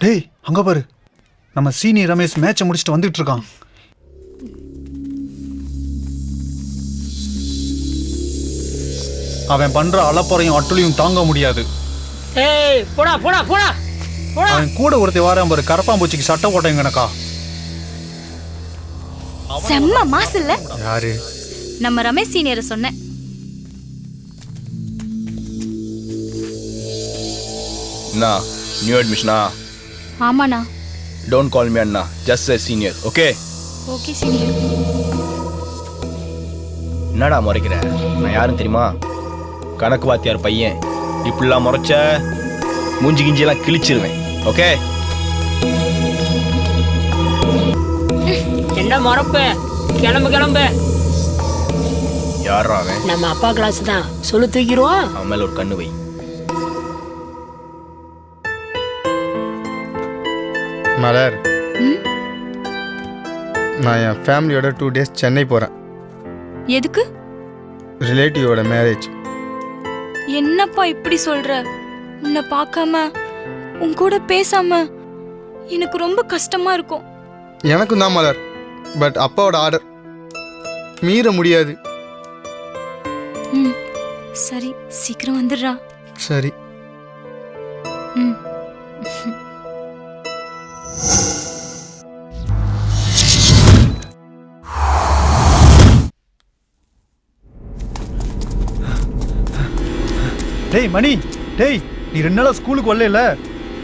டேய் அங்க பாரு. நம்ம சீனி ரமேஷ் மேட்சை முடிச்சுட்டு வந்துட்டு இருக்கான் அவன் பண்ற அலப்பறையும் அட்டுளையும் தாங்க முடியாது. ஏய் போடா போடா போடா போடா. அவன் கூட ஒருத்தர் வாரான் பாரு கரப்பாம்பூச்சிக்கு சட்டை போட்டேன் கணக்கா செம்ம மாசு இல்ல? யாரு? நம்ம ரமேஷ் சீனியரை சொன்னேன் அண்ணா நியூ அட்மிஷனா ஆமாண்ணா. Don't call me Anna. Just a senior okay okay senior என்னடா முறைக்கிற? நான் யாரும் தெரியுமா? கணக்கு வாத்தியார் பையன். இப்படிலாம் முறைச்ச? மூஞ்சி கிஞ்சியெல்லாம் கிழிச்சிருவேன். ஓகே என்ன மறப்பு? கிளம்பு கிளம்பு. யாரா அவன்? நம்ம அப்பா கிளாஸ் தான். சொல்லு தூக்கிடுவோம். அவன் மேல ஒரு கண்ணு வை. மலர்? நான் என் ஃபேமிலியோட டூ டேஸ் சென்னை போகிறேன் எதுக்கு? ரிலேட்டிவோட மேரேஜ் என்னப்பா இப்படி சொல்ற? உன்னை பார்க்காம உன் கூட பேசாம எனக்கு ரொம்ப கஷ்டமா இருக்கும். எனக்கும் தான் மலர். பட் அப்பாவோட ஆர்டர் மீற முடியாது. ம். சரி சீக்கிரம் வந்துடுறா. சரி. ம். டேய் மணி. டேய் நீ ரெண்டு நாளா ஸ்கூலுக்கு வரல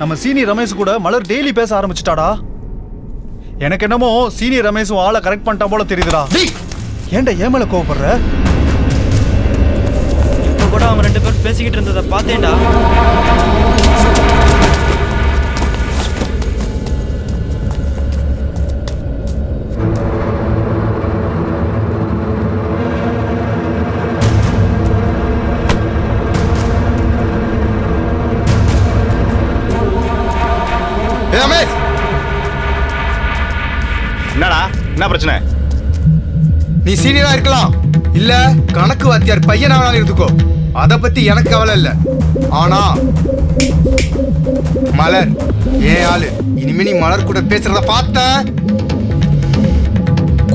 நம்ம சீனியர் ரமேஷ் கூட மலர் டெய்லி பேச ஆரம்பிச்சிட்டாடா. எனக்கு என்னமோ சீனியர் ரமேஷும் ஆளை கரெக்ட் பண்ணிட்டா போல தெரியுதுடா. ஏன்டா ஏன் மேல கோவப்படுற? இப்போ கூட அவன் ரெண்டு பேரும் பேசிக்கிட்டு இருந்ததை பார்த்தேன்டா. ரமேஷ்! என்னடா? என்ன பிரச்சனை? நீ சீனியரா இருக்கலாம். இல்ல கணக்கு வாத்தியார் பையனா வேணாலும் இருந்துக்கோ. அத பத்தி எனக்கு கவலை இல்ல. ஆனா மலர் ஏன் ஆளு? இனிமே நீ மலர் கூட பேசுறத பார்த்த?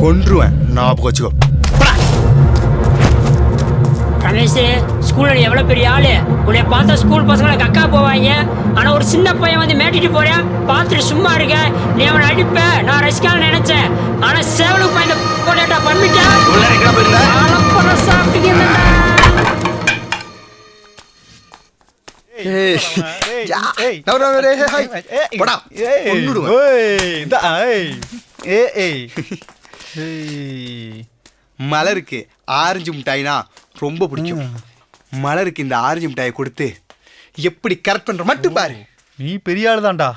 கொன்றுவேன். ஞாபகம் வச்சுக்கோ. ரமேஷ் ஸ்கூல்ல நீ எவ்வளவு பெரிய ஆளு? உன்னை பார்த்தா ஸ்கூல் பசங்களை கக்கா போவாங்க. ஆனா ஒரு சின்ன பையன் வந்து மேட்டிட்டு போறேன் பார்த்துட்டு சும்மா இருக்க. நீ அவனை அடிப்ப. நான் ரசிக்கலாம் நினைச்சேன். ஆனா சேவலுக்கு பையன் போட்டா பண்ணிட்டேன் சாப்பிட்டுக்கிறேன்டா. ஏய். ஏய். ஏய், மலருக்கு ஆரஞ்சு மிட்டாய்னா ரொம்ப பிடிக்கும். மலருக்கு இந்த ஆரஞ்சு மிட்டாயை கொடுத்து எப்படி கரெக்ட் பண்ற மட்டும் பாரு. நீ பெரிய ஆளு தான்டா.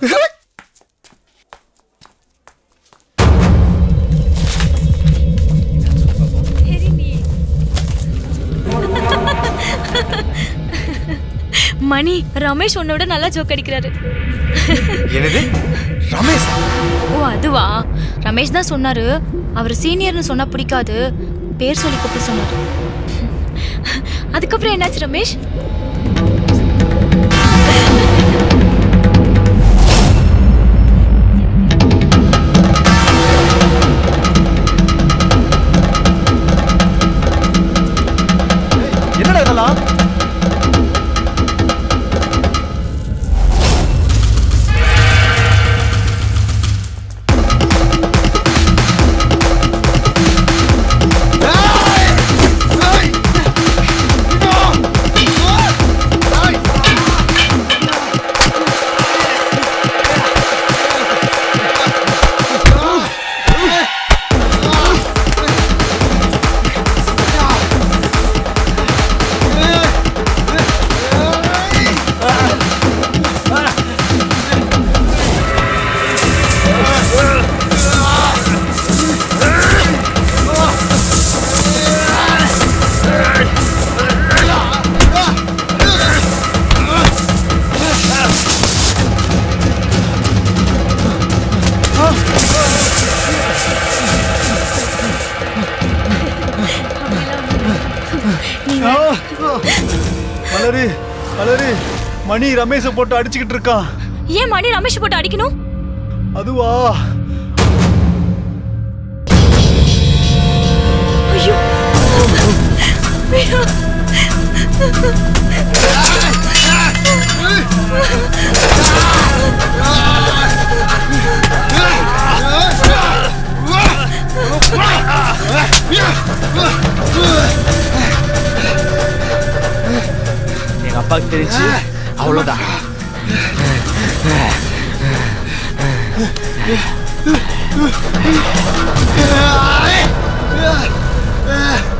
மணி ரமேஷ் உன்னோட நல்லா ஜோக் அடிக்கிறாரு. என்னது? ரமேஷ்? ஓ அதுவா? ரமேஷ் தான் சொன்னாரு அவர் சீனியர்னு சொன்னா பிடிக்காது. பேர் சொல்லி கூப்பிட்டு சொன்னார். அதுக்கப்புறம் என்னாச்சு ரமேஷ்? மலரு மணி ரமேஷை போட்டு அடிச்சுக்கிட்டு இருக்கான். ஏன் மாடி ரமேஷ் போட்டு அடிக்கணும்? அதுவா? ஐயோ. அப்பாவுக்கு தெரிஞ்சு அவ்வளவுதான் டேய்